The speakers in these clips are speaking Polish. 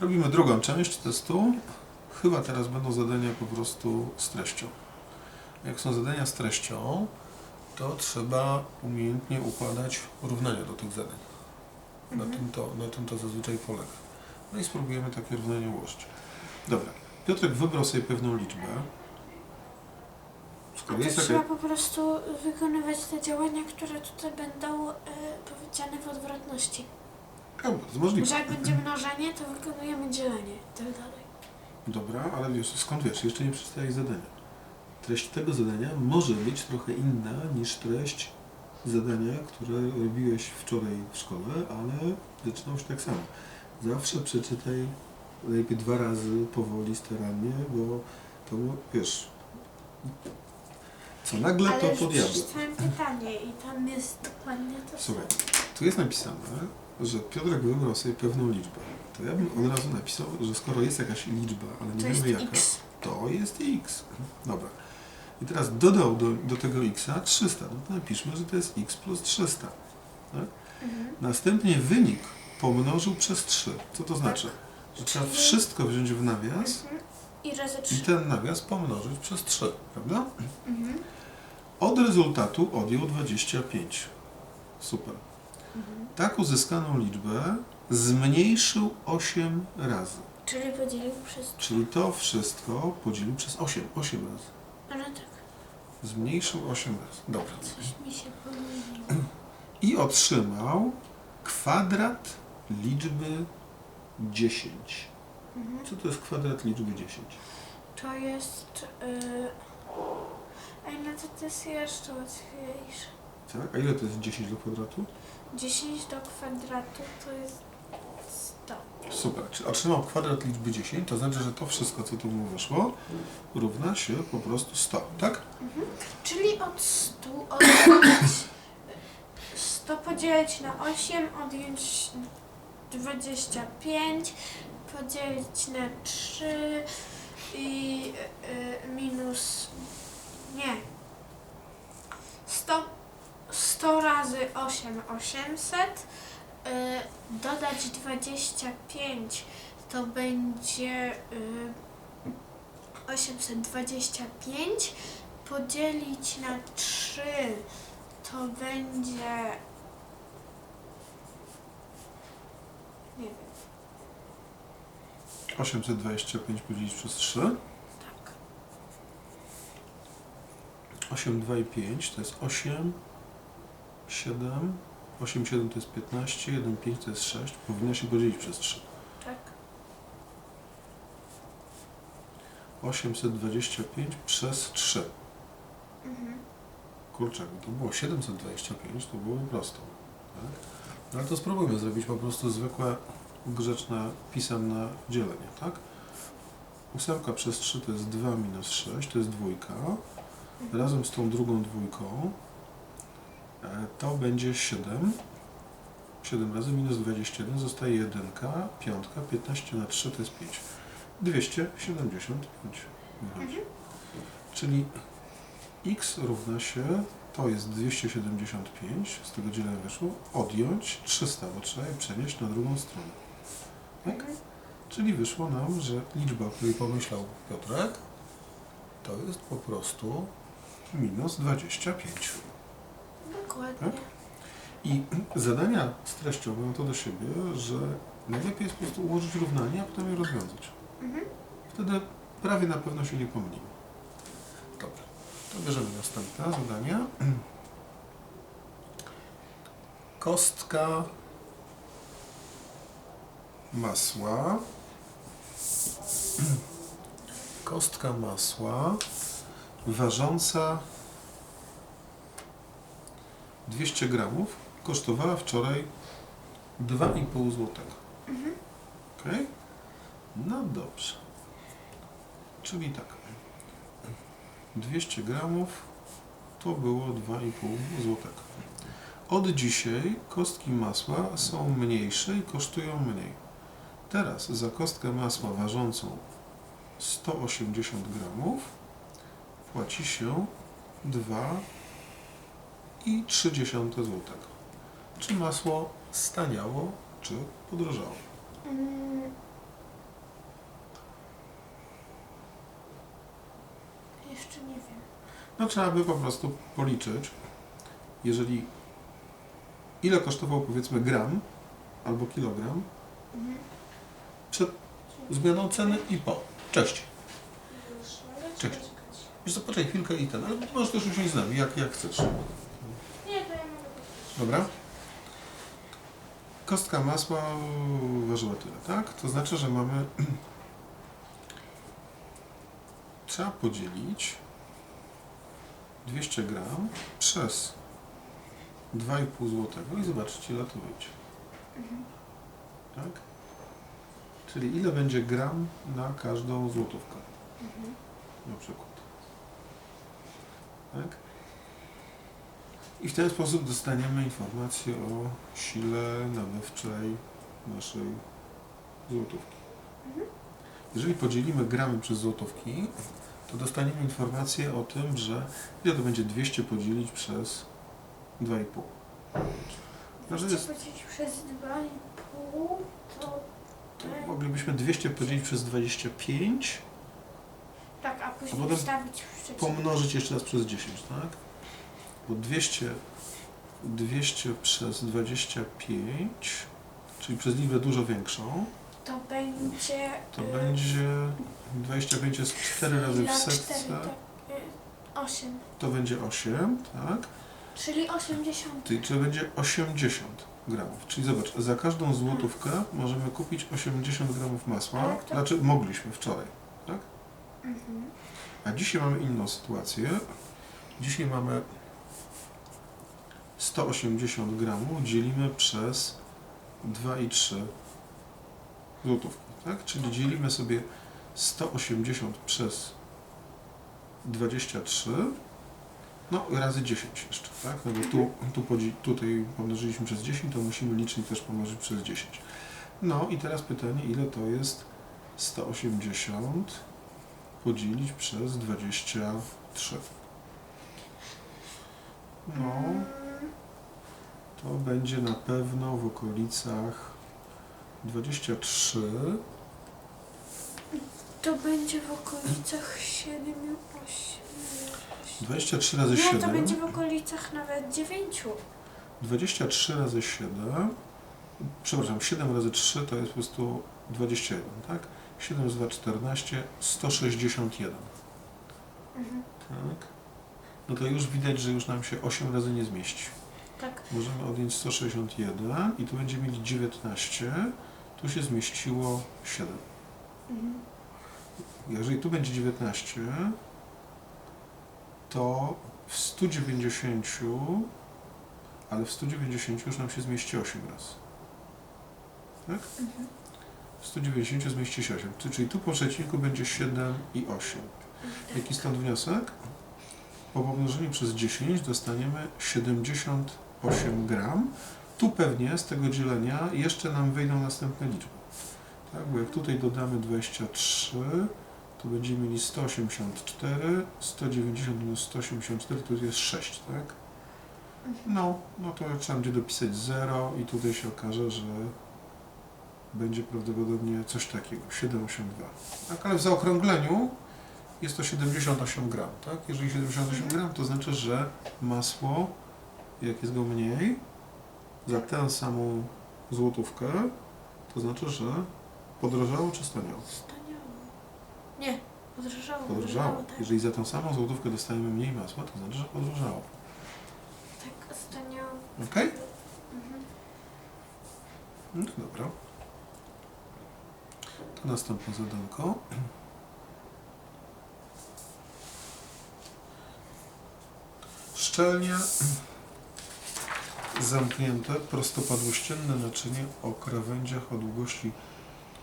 Robimy drugą część testu. Chyba teraz będą zadania po prostu z treścią. Jak są zadania z treścią, to trzeba umiejętnie układać równania do tych zadań. Na, tym to, na tym to zazwyczaj polega. No i spróbujemy takie równanie ułożyć. Dobra. Piotrek wybrał sobie pewną liczbę. A Skoro jest trzeba po prostu wykonywać te działania, które tutaj będą y, powiedziane w odwrotności. Bardzo możliwe. Że jak będzie mnożenie, to wykonujemy dzielenie i tak dalej. Dobra, ale wiesz, skąd wiesz? Jeszcze nie przeczytałeś zadania. Treść tego zadania może być trochę inna niż treść zadania, które robiłeś wczoraj w szkole, ale zaczynało się tak samo. Zawsze przeczytaj najlepiej dwa razy powoli, starannie, bo to wiesz. Co nagle Ale to już pod diabłem. przeczytałem pytanie i tam jest dokładnie to samo. Słuchaj, tu jest napisane, że Piotrek wybrał sobie pewną liczbę. To ja bym od razu napisał, że skoro jest jakaś liczba, ale nie To jest wiemy jaka, x. to jest x. Dobra. I teraz dodał do, do tego x 300. No to napiszmy, że to jest x plus 300. Tak? Mhm. Następnie wynik pomnożył przez 3. Co to znaczy? Że trzeba wszystko wziąć w nawias Mhm. I razy i 3. ten nawias pomnożyć przez 3. Prawda? Mhm. Od rezultatu odjął 25. Super. Tak uzyskaną liczbę zmniejszył 8 razy. Czyli podzielił przez... Czyli to wszystko podzielił przez 8. 8 razy. No tak, Zmniejszył 8 razy. Dobra. coś mi się pomyliło. I otrzymał kwadrat liczby 10. Mhm. Co to jest kwadrat liczby 10? To jest... Yy... Ej, no to to jest jeszcze łatwiejsze. Tak? A ile to jest 10 do kwadratu? 10 do kwadratu to jest 100. Super. Czy otrzymał kwadrat liczby 10, to znaczy, że to wszystko, co tu mu wyszło, równa się po prostu 100, tak? Czyli od 100 odjąć 100 podzielić na 8, odjąć 25, podzielić na 3 i y, y, minus nie 100 100 razy 8 800 y, dodać 25 to będzie y, 825 podzielić na 3 to będzie nie wiem, 825 podzielić przez 3. tak. 8, 2 i 5 to jest 8, 7, 8, 7 to jest 15, 1, 5 to jest 6. Powinno się podzielić przez 3. Tak. 825 przez 3. Mhm. Kurczę, jakby to było 725, to byłoby prosto. Tak? No ale to spróbujmy zrobić po prostu zwykłe, grzeczne, pisemne dzielenie, tak? Ósemka przez 3 to jest 2 minus 6, to jest dwójka. Razem z tą drugą dwójką to będzie 7. 7 razy minus 21 zostaje 1, piątka, 15 na 3 to jest 5. 275 wychodzi. Czyli x równa się, to jest 275, z tego dzielenia wyszło, odjąć 300, bo trzeba je przenieść na drugą stronę. Tak? Mhm. Czyli wyszło nam, że liczba, o której pomyślał Piotrek, to jest po prostu minus 25. Dokładnie. Tak? I zadania z treścią mają to do siebie, że najlepiej jest po prostu ułożyć równanie, a potem je rozwiązać. Mhm. Wtedy prawie na pewno się nie pomylimy. Dobra, to bierzemy następne zadania. Kostka masła. Kostka masła ważąca 200 gramów kosztowała wczoraj 2,5 zł. Mhm. Ok? No dobrze. Czyli tak. 200 gramów to było 2,5 zł. Od dzisiaj kostki masła są mniejsze i kosztują mniej. Teraz za kostkę masła ważącą 180 gramów płaci się 2,3 zł. Czy masło staniało, czy podrożało? Mm. Jeszcze nie wiem. No trzeba by po prostu policzyć, jeżeli ile kosztował powiedzmy gram albo kilogram Mhm. przed zmianą ceny i po. Cześć. Cześć. Wiesz co, poczekaj chwilkę i ten, ale możesz też usiąść z nami, jak, jak chcesz. Nie, to ja mogę powiedzieć. Dobra? Kostka masła ważyła tyle, tak? To znaczy, że mamy... Trzeba podzielić 200 gram przez 2,5 zł i zobaczyć ile to wyjdzie. Mhm. Tak? Czyli ile będzie gram na każdą złotówkę Mhm. na przykład. Tak? I w ten sposób dostaniemy informację o sile nabywczej naszej złotówki. Mhm. Jeżeli podzielimy gramy przez złotówki, to dostaniemy informację o tym, że ile to będzie 200 podzielić przez 2,5. Znaczy jest, powiedzieć przez 2,5 to... to moglibyśmy 200 podzielić przez 25, Tak, a później potem wstawić przecinek. pomnożyć jeszcze raz przez 10, tak? Bo 200, 200 przez 25, czyli przez liczbę dużo większą, To będzie... to y, będzie 25 jest 4 razy w dla setce, cztery, tak, y, 8. to będzie 8, tak? Czyli 80. Ty- Czyli będzie 80 gramów. Czyli zobacz, za każdą złotówkę możemy kupić 80 gramów masła, Ale to- znaczy mogliśmy wczoraj, tak? Mhm. A dzisiaj mamy inną sytuację. Dzisiaj mamy 180 gramów dzielimy przez 2,3 złotówki, tak? Czyli dzielimy sobie 180 przez 23, no razy 10 jeszcze, tak? No bo tu, tu podzi- tutaj pomnożyliśmy przez 10, to musimy licznik też pomnożyć przez 10. No i teraz pytanie, ile to jest 180 podzielić przez 23. No, to będzie na pewno w okolicach 23. To będzie w okolicach 7, 8. 23 razy Nie, to 7. będzie w okolicach nawet 9. 23 razy 7. Przepraszam, 7 razy 3 to jest po prostu 21, tak? 7 razy 2, 14, 161. Mhm. Tak? No to już widać, że już nam się 8 razy nie zmieści. Tak. Możemy odjąć 161 i tu będziemy mieli 19. Tu się zmieściło 7. Mhm. Jeżeli tu będzie 19, to w 190, ale w 190 już nam się zmieści 8 razy. Tak? Mhm. W 190 zmieści się 8, czyli tu po przecinku będzie 7 i 8. Jaki stąd wniosek? Po pomnożeniu przez 10 dostaniemy 78 gram. Tu pewnie z tego dzielenia jeszcze nam wyjdą następne liczby. Tak? Bo jak tutaj dodamy 23, to będziemy mieli 184, 190 minus 184 to jest 6, tak? No, no to trzeba będzie dopisać 0 i tutaj się okaże, że będzie prawdopodobnie coś takiego, 782. Tak, ale w zaokrągleniu jest to 78 gram, tak? Jeżeli 78 gram, to znaczy, że masło, jak jest go mniej, za tę samą złotówkę, to znaczy, że podrożało czy staniało? Staniało. Nie, podrożało. Podrożało. tak. Jeżeli za tą samą złotówkę dostajemy mniej masła, to znaczy, że podrożało. Tak, staniało. Ok? Mhm. No to dobra. To następne zadanko. Szczelnie zamknięte prostopadłościenne naczynie o krawędziach o długości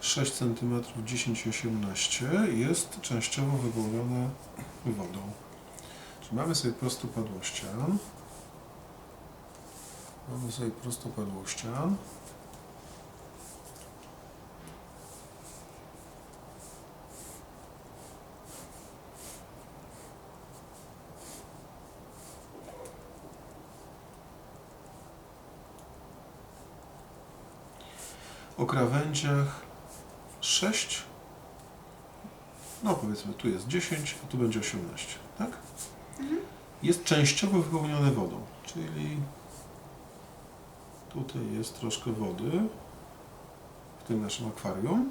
6 cm 10-18 jest częściowo wypełnione wodą. Czyli mamy sobie prostopadłościan. Mamy sobie prostopadłościan. O krawędziach 6, no powiedzmy tu jest 10, a tu będzie 18, tak? Mhm. Jest częściowo wypełnione wodą, czyli tutaj jest troszkę wody w tym naszym akwarium.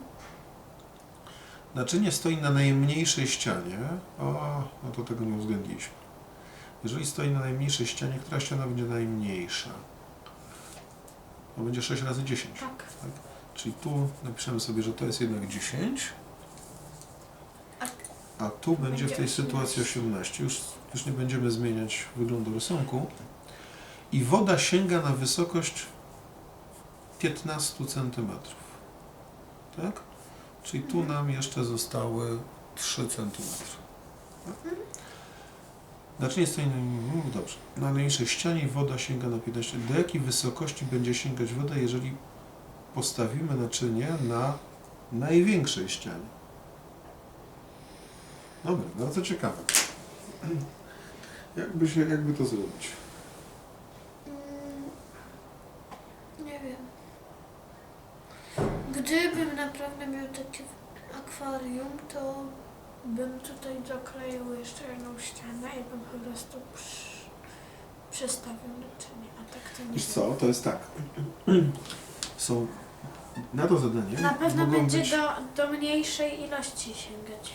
Naczynie stoi na najmniejszej ścianie. O, no to tego nie uwzględniliśmy. Jeżeli stoi na najmniejszej ścianie, która ściana będzie najmniejsza? To będzie 6 razy 10. Tak. Czyli tu napiszemy sobie, że to jest jednak 10. A tu będzie w tej sytuacji 18. Już, już nie będziemy zmieniać wyglądu rysunku. I woda sięga na wysokość 15 cm. Tak? Czyli tu nam jeszcze zostały 3 cm. Znaczy nie stoi na mm, dobrze. Na najmniejszej ścianie woda sięga na 15. Do jakiej wysokości będzie sięgać woda, jeżeli postawimy naczynie na największej ścianie? Dobra, bardzo ciekawe. Jakby się, jakby to zrobić? Mm, Nie wiem. Gdybym naprawdę miał takie akwarium, to bym tutaj dokleił jeszcze jedną ścianę i bym po prostu przy, przestawił naczynie, a tak to nie Wiesz wiem. co, to jest tak. Są na to zadanie Na pewno mogą będzie być, do, do mniejszej ilości sięgać.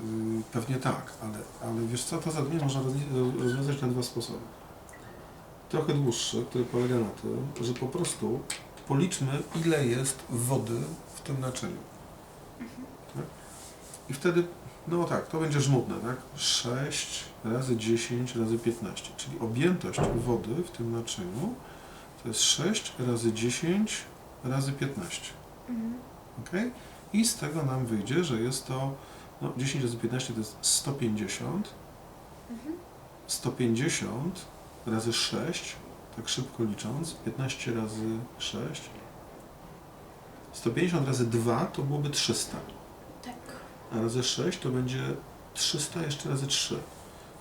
y, pewnie tak, ale, ale wiesz co, to zadanie można rozwi- rozwiązać na dwa sposoby. Trochę dłuższe, które polega na tym, że po prostu policzmy ile jest wody w tym naczyniu. Tak? I wtedy, no tak, to będzie żmudne, tak? 6 razy 10 razy 15, czyli objętość wody w tym naczyniu to jest 6 razy 10 razy 15. Mhm. ok? I z tego nam wyjdzie, że jest to no, 10 razy 15 to jest 150. Mhm. 150 razy 6, tak szybko licząc, 15 razy 6. 150 razy 2 to byłoby 300, Tak. a razy 6 to będzie 300 jeszcze razy 3,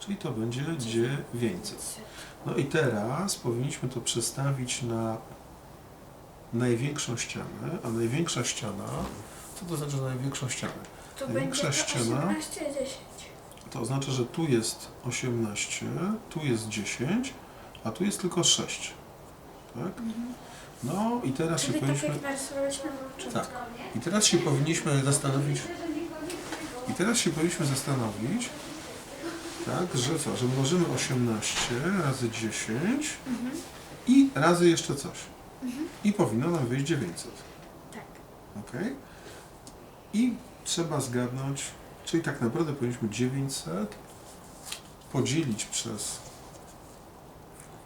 czyli to będzie 900. No i teraz powinniśmy to przestawić na największą ścianę, a największa ściana, co to znaczy, największą ścianę? To Największa będzie to ściana. 18, 10. To oznacza, że tu jest 18, tu jest 10, a tu jest tylko 6. Tak? Mhm. No i teraz się Czyli tak powinniśmy. początku. Tak. I teraz się powinniśmy zastanowić. I teraz się powinniśmy zastanowić, tak, że co, że mnożymy 18 razy 10 Mhm. i razy jeszcze coś. Mhm. I powinno nam wyjść 900. Tak. Ok? I trzeba zgadnąć, czyli tak naprawdę powinniśmy 900 podzielić przez,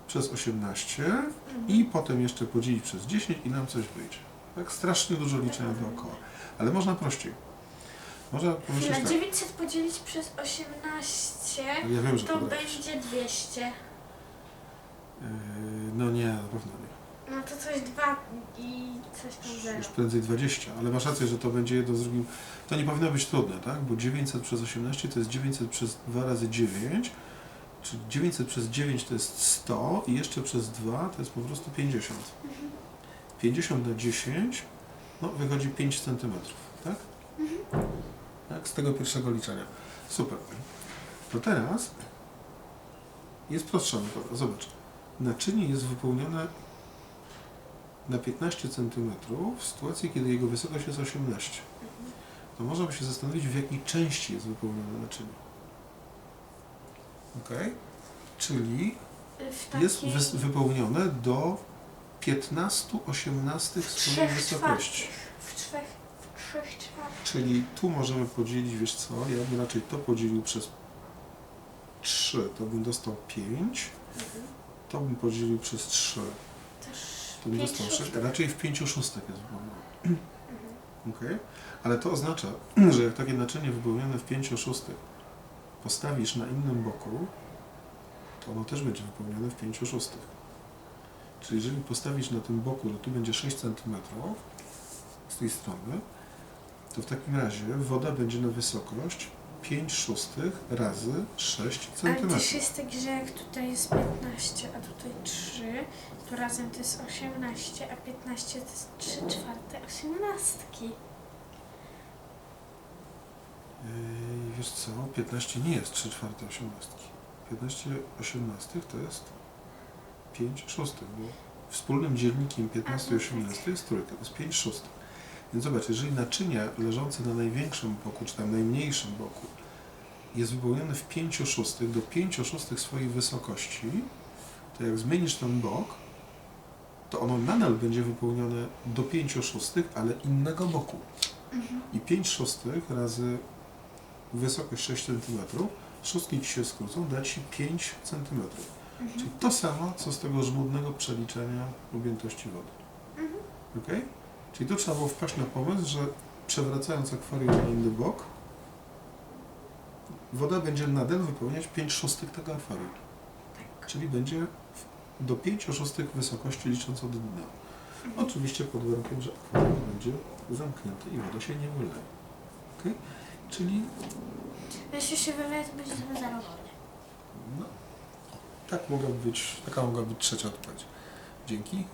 przez 18 Mhm. i potem jeszcze podzielić przez 10 i nam coś wyjdzie. Tak strasznie dużo liczenia dookoła. Ale można prościej. Można pomyśleć Chwila, tak. 900 podzielić przez 18 Ja wiem, że to podajesz. będzie 200. Yy, no nie, na pewno nie. No to coś 2 i coś tam 0. Już prędzej 20, ale masz rację, że to będzie jedno z drugim. To nie powinno być trudne, tak? Bo 900 przez 18 to jest 900 przez 2 razy 9, czyli 900 przez 9 to jest 100 i jeszcze przez 2 to jest po prostu 50. 50 na 10, no wychodzi 5 cm, tak? Tak, z tego pierwszego liczenia. Super. To teraz jest prostsza metoda. Zobacz. Naczynie jest wypełnione na 15 cm w sytuacji, kiedy jego wysokość jest 18. To można by się zastanowić, w jakiej części jest wypełnione naczynie. Ok? Czyli takiej jest wys- wypełnione do 15-18 swojej wysokości. W trzech. Czyli tu możemy podzielić, wiesz co, ja bym raczej to podzielił przez 3, to bym dostał 5, to bym podzielił przez 3, Też to bym pięć dostał 6, szóstek. raczej w 5 szóstek jest wypełnione. Mhm. Okay? Ale to oznacza, że jak takie naczynie wypełnione w 5 szóstych postawisz na innym boku, to ono też będzie wypełnione w 5 szóstych. Czyli jeżeli postawisz na tym boku, że tu będzie 6 cm z tej strony, to w takim razie woda będzie na wysokość 5 szóstych razy 6 Ale cm. też jest tak, że jak tutaj jest 15, a tutaj 3, to razem to jest 18, a 15 to jest 3 czwarte osiemnastki. Yy, wiesz co, 15 nie jest 3 czwarte osiemnastki. 15 osiemnastych to jest 5 szóstych, bo wspólnym dzielnikiem 15 i A, no tak. 18 jest trójka, to jest 5 szóstych. Więc zobacz, jeżeli naczynie leżące na największym boku, czy tam najmniejszym boku, jest wypełnione w 5 szóstych do 5 szóstych swojej wysokości, to jak zmienisz ten bok, to ono nadal będzie wypełnione do 5 szóstych, ale innego boku. Mhm. I 5 szóstych razy wysokość 6 cm, szóstki Ci się skrócą, da Ci 5 cm. Czyli Mhm. to samo, co z tego żmudnego przeliczenia objętości wody. Mhm. Ok? Czyli tu trzeba było wpaść na pomysł, że przewracając akwarium na inny bok, woda będzie nadal wypełniać 5 szóstych tego akwarium. Tak. Czyli będzie do 5 szóstych wysokości licząc od dna. Oczywiście pod warunkiem, że akwarium będzie zamknięte i woda się nie wyleje. Ok? Czyli Jeśli się wyleje, to będzie sobie zero wody. no, tak mogła być, taka mogła być trzecia odpowiedź. Dzięki.